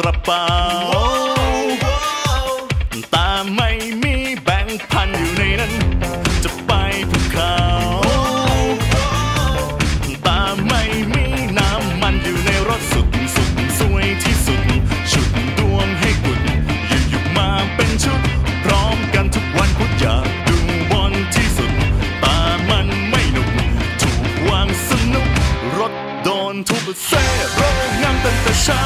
กระเป๋า แต่ไม่มีแบงค์พันอยู่ในนั้น จะไปภูเขาแต่ไม่มีน้ำมันอยู่ในรถสุดสุดสวยที่สุด ชุดดวงให้กุดหยุดหยุดมาเป็นชุด พร้อมกันทุกวันพุธอยาดูบอลที่สุดตามันไม่หนุกถูกวางสนุก รถโดนทุบเซ่โรงงานตั้งแต่เช้า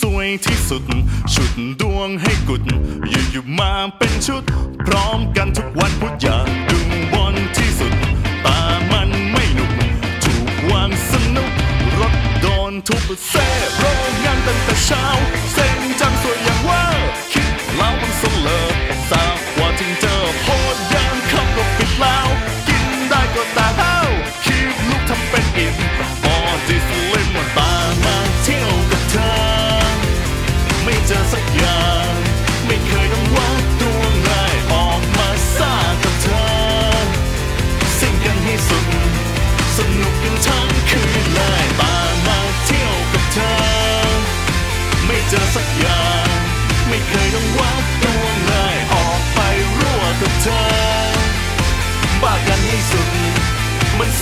สวยที่สุด ชุดดวงให้กุด อยู่อยู่มาเป็นชุด พร้อมกันทุกวันพุทธอย่าดึงบอลที่สุด ตามันไม่หนุก ถูกวางสนุก รถโดนทุบเซ่โรงงานตั้งแต่เช้า เซ็งจังสวย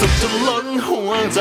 สุดจนล้นหัวใจ